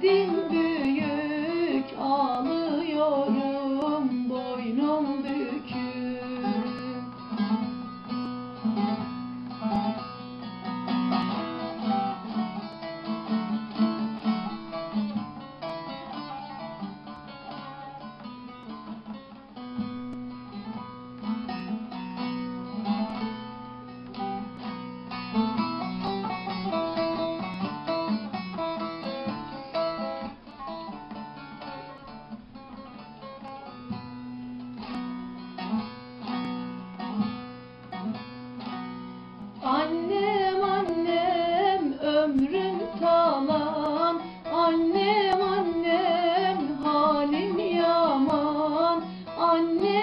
din ömrüm talan Annem annem halim yaman. Annem